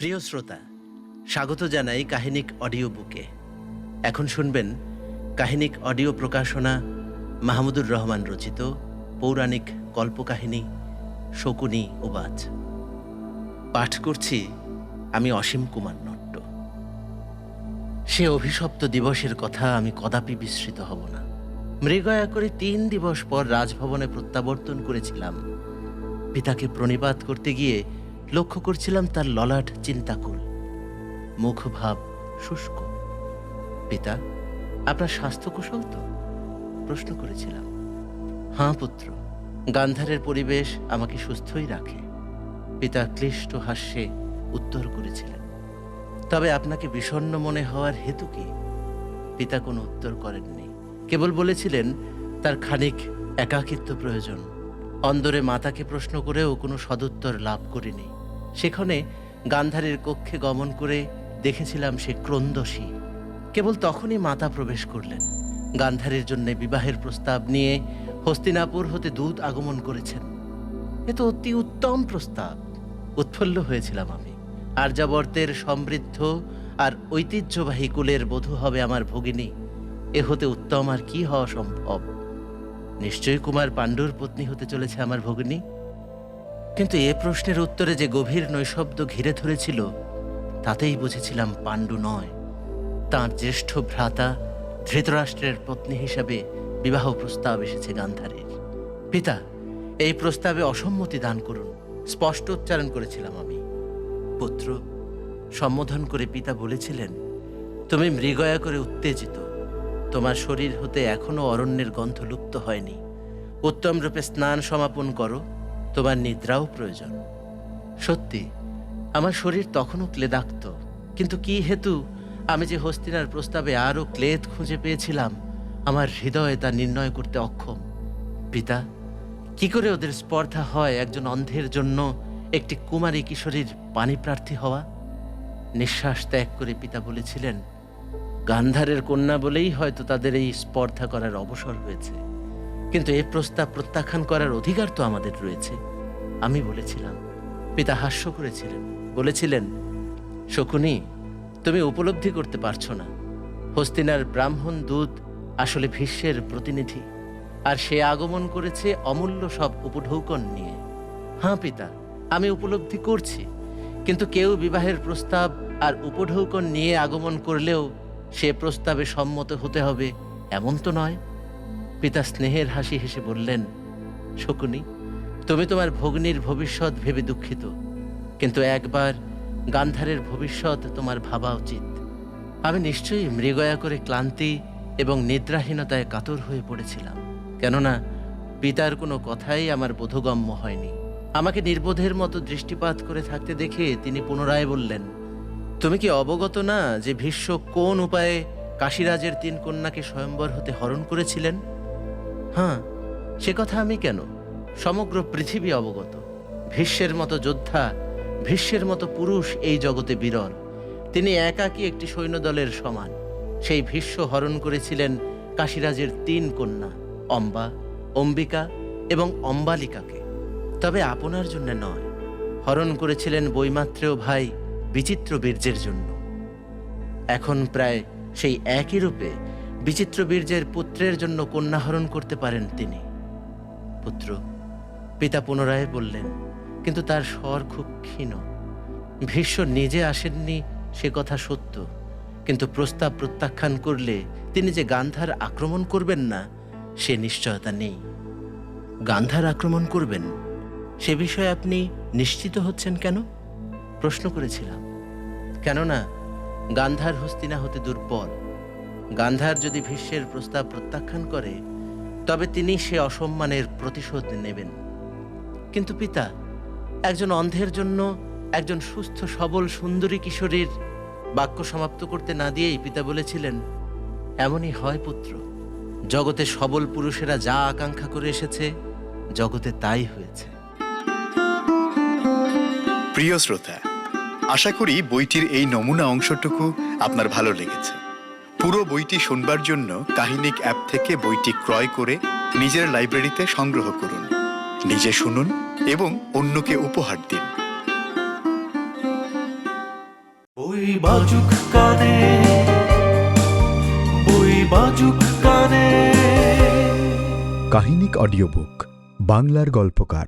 প্রিয় শ্রোতা, স্বাগত জানাই কাহিনিক অডিও বুকে। এখন শুনবেন কাহিনিক অডিও প্রকাশনা মাহমুদুর রহমান রচিত পৌরাণিক কল্পকাহিনী শকুনি উবাচ পাঠ করছি আমি অসীম কুমার নট্ট। সে অভিশপ্ত দিবসের কথা আমি কদাপি বিস্মৃত হব না। মৃগয়া করে তিন দিবস পর রাজভবনে প্রত্যাবর্তন করেছিলাম। পিতাকে প্রণিপাত করতে গিয়ে লক্ষ্য করছিলাম তার ললাট চিন্তাকুল, মুখভাব শুষ্ক। পিতা, আপনার স্বাস্থ্য কুশল তো? প্রশ্ন করেছিলাম। হাঁ পুত্র, গান্ধারের পরিবেশ আমাকে সুস্থই রাখে। পিতা ক্লিষ্ট হাস্যে উত্তর করেছিলেন। তবে আপনাকে বিষণ্ণ মনে হওয়ার হেতু কি? পিতা কোনো উত্তর করেননি। কেবল বলেছিলেন, তার খানিক একাকিত্ব প্রয়োজন। অন্দরে মাতাকে প্রশ্ন করেও কোনো সদুত্তর লাভ করিনি। সেখানে গান্ধারের কক্ষে গমন করে দেখেছিলাম সে ক্রন্দসী কেবল তখনই মাতা প্রবেশ করলেন। গান্ধারের জন্য বিবাহের প্রস্তাব নিয়ে হস্তিনাপুর হতে দূত আগমন করেছেন। এ তো অতি উত্তম প্রস্তাব। উৎফুল্ল হয়েছিলাম আমি। আর্যাবর্তের সমৃদ্ধ আর ঐতিহ্যবাহী কুলের বধূ হবে আমার ভগিনী। এ হতে উত্তম আর কি হওয়া সম্ভব? নিশ্চয়ই কুমার পাণ্ডুর পত্নী হতে চলেছে আমার ভগিনী। কিন্তু এ প্রশ্নের উত্তরে যে গভীর নৈশব্দ ঘিরে ধরেছিল, তাতেই বুঝেছিলাম পাণ্ডু নয়। তাঁর জ্যেষ্ঠ ভ্রাতা ধৃতরাষ্ট্রের পত্নী হিসাবে বিবাহ প্রস্তাব এসেছে গান্ধারের। পিতা, এই প্রস্তাবে অসম্মতি দান করুন, স্পষ্ট উচ্চারণ করেছিলাম আমি। পুত্র, সম্বোধন করে পিতা বলেছিলেন, তুমি মৃগয়া করে উত্তেজিত। তোমার শরীর হতে এখনও অরণ্যের গন্ধ লুপ্ত হয়নি। উত্তম রূপে স্নান সমাপন করো তোমার নিদ্রাও প্রয়োজন। সত্যি, আমার শরীর তখনও ক্লেদাক্ত। কিন্তু কি হেতু? আমি যে হস্তিনার প্রস্তাবে আরও ক্লেদ খুঁজে পেয়েছিলাম, আমার হৃদয়ে তা নির্ণয় করতে অক্ষম। পিতা, কি করে ওদের স্পর্ধা হয় একজন অন্ধের জন্য একটি কুমারী কিশোরীর পানিপ্রার্থী হওয়া? নিঃশ্বাস ত্যাগ করে পিতা বলেছিলেন, গান্ধারের কন্যা বলেই হয়তো তাদের এই স্পর্ধা করার অবসর হয়েছে। কিন্তু এ প্রস্তাব প্রত্যাখ্যান করার অধিকার তো আমাদের রয়েছে। আমি বলেছিলাম, পিতা হাস্য করেছিলেন, বলেছিলেন, শকুনি, তুমি উপলব্ধি করতে পারছ না। হস্তিনার ব্রাহ্মণ দূত আসলে ভীষ্মের প্রতিনিধি, আর সে আগমন করেছে অমূল্য সব উপঢৌকন নিয়ে। হ্যাঁ পিতা, আমি উপলব্ধি করছি, কিন্তু কেউ বিবাহের প্রস্তাব আর উপঢৌকন নিয়ে আগমন করলেও সে প্রস্তাবে সম্মত হতে হবে, এমন তো নয়। পিতা স্নেহের হাসি হেসে বললেন, শকুনি, তুমি তোমার ভগ্নির ভবিষ্যৎ ভেবে দুঃখিত, কিন্তু একবার গান্ধারের ভবিষ্যৎ তোমার ভাবা উচিত। আমি নিশ্চয়ই মৃগয়া করে ক্লান্তি এবং নিদ্রাহীনতায় কাতর হয়ে পড়েছিলাম, কেননা পিতার কোনো কথাই আমার বোধগম্য হয়নি। আমাকে নির্বোধের মতো দৃষ্টিপাত করে থাকতে দেখে তিনি পুনরায় বললেন, তুমি কি অবগত না যে ভীষ্ম কোন উপায়ে কাশীরাজের তিন কন্যাকে স্বয়ম্বর হতে হরণ করেছিলেন? হ্যাঁ সে কথা আমি কেন? সমগ্র পৃথিবী অবগত। ভীষ্মের মতো যোদ্ধা, ভীষ্মের মতো পুরুষ এই জগতে বিরল। তিনি একাকী একটি সৈন্যদলের সমান। সেই ভীষ্ম হরণ করেছিলেন কাশীরাজের তিন কন্যা, অম্বা, অম্বিকা এবং অম্বালিকাকে। তবে আপনার জন্য নয়, হরণ করেছিলেন বৈমাত্রেয় ভাই বিচিত্র বীর্যের জন্য। এখন প্রায় সেই একই রূপে বিচিত্র বীর্যের পুত্রের জন্য কন্যা হরণ করতে পারেন তিনি। পুত্র, পিতা পুনরায় বললেন, কিন্তু তার স্বর খুব ক্ষীণ। ভীষ্ম নিজে আসেননি, সে কথা সত্য। কিন্তু প্রস্তাব প্রত্যাখ্যান করলে তিনি যে গান্ধার আক্রমণ করবেন না, সে নিশ্চয়তা নেই। গান্ধার আক্রমণ করবেন? সে বিষয়ে আপনি নিশ্চিত হচ্ছেন কেন? প্রশ্ন করেছিলাম। কেননা, গান্ধার হস্তিনা হতে দুর্বল। গান্ধার যদি ভীষ্মের প্রস্তাব প্রত্যাখ্যান করে, তবে তিনি সে অসম্মানের প্রতিশোধ নেবেন। কিন্তু পিতা, একজন অন্ধের জন্য একজন সুস্থ, সবল, সুন্দরী কিশোরীর বাক্য সমাপ্ত করতে না দিয়েই পিতা বলেছিলেন, এমনই হয় পুত্র, জগতে সবল পুরুষেরা যা আকাঙ্ক্ষা করে এসেছে, জগতে তাই হয়েছে। প্রিয় শ্রোতা, আশা করি বইটির এই নমুনা অংশটুকু আপনার ভালো লেগেছে। পুরো বইটি শুনবার জন্য কাহিনিক অ্যাপ থেকে বইটি ক্রয় করে নিজের লাইব্রেরিতে সংগ্রহ করুন। নিজে শুনুন এবং অন্যকে উপহার দিন। বই বাজুক কানে বই বাজুক কানে। কাহিনিক অডিও বুক বাংলার গল্পকার।